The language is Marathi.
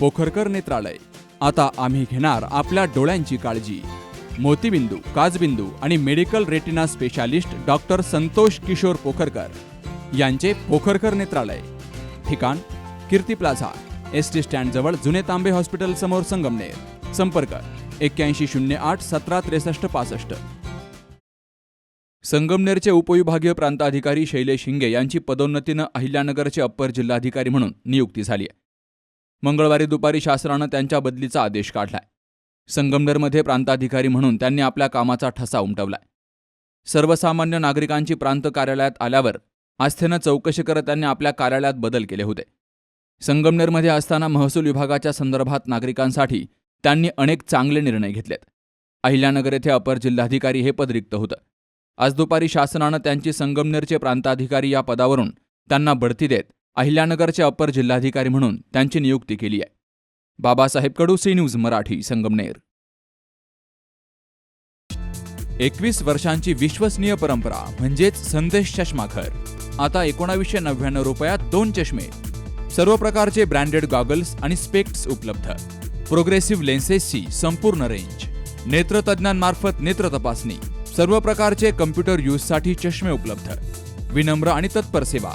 पोखरकर नेत्रालय. आता आम्ही घेणार आपल्या डोळ्यांची काळजी. मोतीबिंदू काजबिंदू आणि medical retina specialist doctor Santosh Kishor Pokharkar यांचे पोखरकर नेत्रालय. ठिकाण कीर्ती प्लाझा एस टी स्टँडजवळ जुने तांबे हॉस्पिटल समोर संगमनेर. संपर्क एक्क्याऐंशी शून्य आठ सतरा त्रेसष्ट पासष्ट. संगमनेरचे उपविभागीय प्रांताधिकारी शैलेश हिंगे यांची पदोन्नतीनं अहिल्यानगरचे अप्पर जिल्हाधिकारी म्हणून नियुक्ती झाली आहे. मंगळवारी दुपारी शासनानं त्यांच्या बदलीचा आदेश काढलाय. संगमनेरमध्ये प्रांताधिकारी म्हणून त्यांनी आपल्या कामाचा ठसा उमटवलाय. सर्वसामान्य नागरिकांची प्रांत कार्यालयात आल्यावर आस्थेनं चौकशी करत त्यांनी आपल्या कार्यालयात बदल केले होते. संगमनेरमध्ये असताना महसूल विभागाच्या संदर्भात नागरिकांसाठी त्यांनी अनेक चांगले निर्णय घेतलेत. अहिल्यानगर येथे अपर जिल्हाधिकारी हे पद रिक्त होतं. आज दुपारी शासनानं त्यांची संगमनेरचे प्रांताधिकारी या पदावरून त्यांना बढती देत अहिल्यानगरचे अपर जिल्हाधिकारी म्हणून त्यांची नियुक्ती केली आहे. Babasaheb Kadu C news Marathi Sangamner. एकवीस वर्षांची विश्वसनीय परंपरा म्हणजेच संदेश चष्माघर. आता एकोणावीसशे नव्याण्णव रुपयात दोन चष्मे. सर्व प्रकारचे ब्रँडेड गॉगल्स आणि स्पेक्ट्स उपलब्ध. प्रोग्रेसिव्ह लेन्सेसची संपूर्ण रेंज. नेत्रतज्ञांमार्फत नेत्र तपासणी. सर्व प्रकारचे कम्प्युटर यूजसाठी चष्मे उपलब्ध. विनम्र आणि तत्पर सेवा.